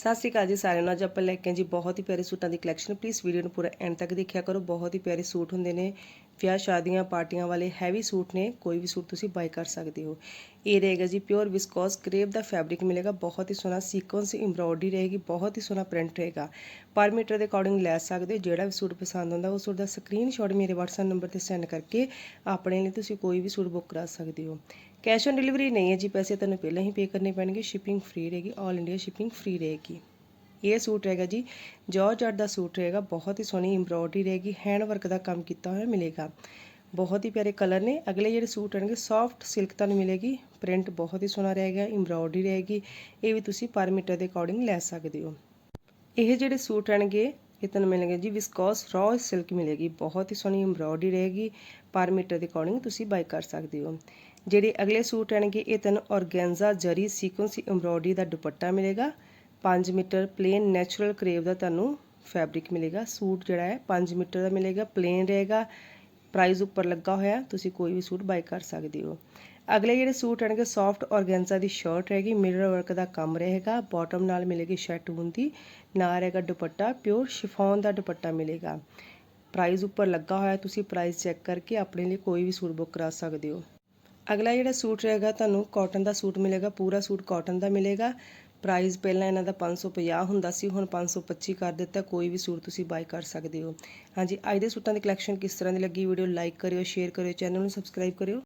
ਸਤਿ ਸ਼੍ਰੀ ਅਕਾਲ ਜੀ ਸਾਰਿਆਂ ਨੂੰ। ਅੱਜ ਆਪਾਂ ਲੈ ਕੇ ਜੀ ਬਹੁਤ ਹੀ ਪਿਆਰੇ ਸੂਟਾਂ ਦੀ ਕਲੈਕਸ਼ਨ ਪਲੀਜ਼ ਵੀਡੀਓ ਨੂੰ ਪੂਰਾ ਐਂਡ ਤੱਕ ਦੇਖਿਆ ਕਰੋ। ਬਹੁਤ ਹੀ ਪਿਆਰੇ ਸੂਟ ਹੁੰਦੇ ਨੇ। ਵਿਆਹ ਸ਼ਾਦੀਆਂ, ਪਾਰਟੀਆਂ ਵਾਲੇ ਹੈਵੀ ਸੂਟ ਨੇ, ਕੋਈ ਵੀ ਸੂਟ ਤੁਸੀਂ ਬਾਈ ਕਰ ਸਕਦੇ ਹੋ। ਇਹ ਰਹੇਗਾ ਜੀ ਪਿਓਰ ਵਿਸਕੋਸ ਕਰੇਪ ਦਾ ਫੈਬਰਿਕ ਮਿਲੇਗਾ, ਬਹੁਤ ਹੀ ਸੋਹਣਾ ਸੀਕੁਐਂਸ ਐਮਬ੍ਰੋਇਡਰੀ ਰਹੇਗੀ, ਬਹੁਤ ਹੀ ਸੋਹਣਾ ਪ੍ਰਿੰਟ ਰਹੇਗਾ। ਪਰ ਮੀਟਰ ਦੇ ਅਕੋਰਡਿੰਗ ਲੈ ਸਕਦੇ ਹੋ, ਜਿਹੜਾ ਵੀ ਸੂਟ ਪਸੰਦ ਆਉਂਦਾ, ਉਹ ਸੂਟ ਦਾ ਸਕਰੀਨਸ਼ਾਟ ਮੇਰੇ WhatsApp ਨੰਬਰ ਤੇ ਸੈਂਡ ਕਰਕੇ ਆਪਣੇ ਲਈ ਤੁਸੀਂ ਕੋਈ ਵੀ ਸੂਟ ਬੁੱਕ ਕਰਾ ਸਕਦੇ ਹੋ। ਕੈਸ਼ ਔਨ ਡਿਲੀਵਰੀ ਨਹੀਂ ਹੈ ਜੀ, ਪੈਸੇ ਤੁਹਾਨੂੰ ਪਹਿਲਾਂ ਹੀ ਪੇ ਕਰਨੇ ਪੈਣਗੇ ਸ਼ਿਪਿੰਗ ਫ੍ਰੀ ਰਹੇਗੀ 올 ਇੰਡੀਆ ਸ਼ਿਪਿੰਗ ਫ੍ਰੀ ਰਹੇਗੀ। ਇਹ ਸੂਟ ਰਹੇਗਾ ਜੀ ਜਾਰਜਟ ਦਾ ਸੂਟ ਰਹੇਗਾ ਬਹੁਤ ਹੀ ਸੋਹਣੀ ਐਮਬ੍ਰੋਇਡਰੀ ਰਹੇਗੀ ਹੈਂਡ ਵਰਕ ਦਾ ਕੰਮ ਕੀਤਾ ਹੋਇਆ ਮਿਲੇਗਾ। ਬਹੁਤ ਹੀ ਪਿਆਰੇ ਕਲਰ ਨੇ, ਅਗਲੇ ਜਿਹੜੇ ਸੂਟ ਆਣਗੇ ਸੌਫਟ ਸਿਲਕ ਤੁਹਾਨੂੰ ਮਿਲੇਗੀ ਪ੍ਰਿੰਟ ਬਹੁਤ ਹੀ ਸੋਹਣਾ ਰਹੇਗਾ ਐਮਬ੍ਰੋਇਡਰੀ ਰਹੇਗੀ, ਇਹ ਵੀ ਤੁਸੀਂ ਪਰ ਮੀਟਰ ਦੇ ਅਕੋਰਡਿੰਗ ਲੈ ਸਕਦੇ ਹੋ। ਇਹ ਜਿਹੜੇ ਸੂਟ ਆਣਗੇ ਇਹ ਤੁਹਾਨੂੰ ਮਿਲਣਗੇ ਜੀ ਵਿਸਕੋਸ ਰॉ ਸਿਲਕ ਮਿਲੇਗੀ, ਬਹੁਤ ਹੀ ਸੋਹਣੀ ਐਮਬ੍ਰੋਇਡਰੀ ਰਹੇਗੀ ਪਰ ਮੀਟਰ ਦੇ ਅਕੋਰਡਿੰਗ ਤੁਸੀਂ ਬਾਈ ਕਰ ਸਕਦੇ ਹੋ। ਜਿਹੜੇ ਅਗਲੇ ਸੂਟ ਆਣਗੇ ਇਹ ਤੁਹਾਨੂੰ ਔਰਗੈਂਜ਼ਾ ਜਰੀ ਸੀਕੁਐਂਸ ਐਮਬ੍ਰੋਇਡਰੀ ਦਾ ਦੁਪੱਟਾ ਮਿਲੇਗਾ 5 ਮੀਟਰ ਪਲੇਨ ਨੈਚੁਰਲ ਕਰੇਵ ਦਾ ਤੁਹਾਨੂੰ ਫੈਬਰਿਕ ਮਿਲੇਗਾ। ਸੂਟ ਜਿਹੜਾ ਹੈ 5 ਮੀਟਰ ਦਾ ਮਿਲੇਗਾ ਪਲੇਨ ਰਹੇਗਾ। ਪ੍ਰਾਈਸ ਉੱਪਰ ਲੱਗਾ ਹੋਇਆ, ਤੁਸੀਂ ਕੋਈ ਵੀ ਸੂਟ ਬਾਈ ਕਰ ਸਕਦੇ ਹੋ। ਅਗਲੇ ਜਿਹੜੇ ਸੂਟ ਆਣਗੇ ਸੌਫਟ ਔਰਗੈਂਜ਼ਾ ਦੀ ਸ਼ਰਟ ਰਹੇਗੀ ਮਿਰਰ ਵਰਕ ਦਾ ਕੰਮ ਰਹੇਗਾ ਬਾਟਮ ਨਾਲ ਮਿਲੇਗੀ ਸ਼ੈਟੂਨ ਦੀ ਨਾਲ ਰਹੇਗਾ ਦੁਪੱਟਾ ਪਿਓਰ ਸ਼ਿਫੋਨ ਦਾ ਦੁਪੱਟਾ ਮਿਲੇਗਾ। ਪ੍ਰਾਈਸ ਉੱਪਰ ਲੱਗਾ ਹੋਇਆ, ਤੁਸੀਂ ਪ੍ਰਾਈਸ ਚੈੱਕ ਕਰਕੇ ਆਪਣੇ ਲਈ ਕੋਈ ਵੀ ਸੂਟ ਬੁੱਕ ਕਰਾ ਸਕਦੇ ਹੋ। ਅਗਲਾ ਜਿਹੜਾ ਸੂਟ ਰਹੇਗਾ, ਤੁਹਾਨੂੰ ਕਾਟਨ ਦਾ ਸੂਟ ਮਿਲੇਗਾ, ਪੂਰਾ ਸੂਟ ਕਾਟਨ ਦਾ ਮਿਲੇਗਾ। ਪ੍ਰਾਈਜ਼ ਪਹਿਲਾਂ ਇਹਨਾਂ ਦਾ 550 ਹੁੰਦਾ ਸੀ, ਹੁਣ 525 ਕਰ ਦਿੱਤਾ, ਕੋਈ ਵੀ ਸੂਟ ਤੁਸੀਂ ਬਾਈ ਕਰ ਸਕਦੇ ਹੋ। ਹਾਂਜੀ, ਅੱਜ ਦੇ ਸੂਟਾਂ ਦੀ ਕਲੈਕਸ਼ਨ ਕਿਸ ਤਰ੍ਹਾਂ ਦੀ ਲੱਗੀ? ਵੀਡੀਓ ਲਾਈਕ ਕਰਿਓ ਸ਼ੇਅਰ ਕਰਿਓ ਚੈਨਲ ਨੂੰ ਸਬਸਕ੍ਰਾਈਬ ਕਰਿਓ।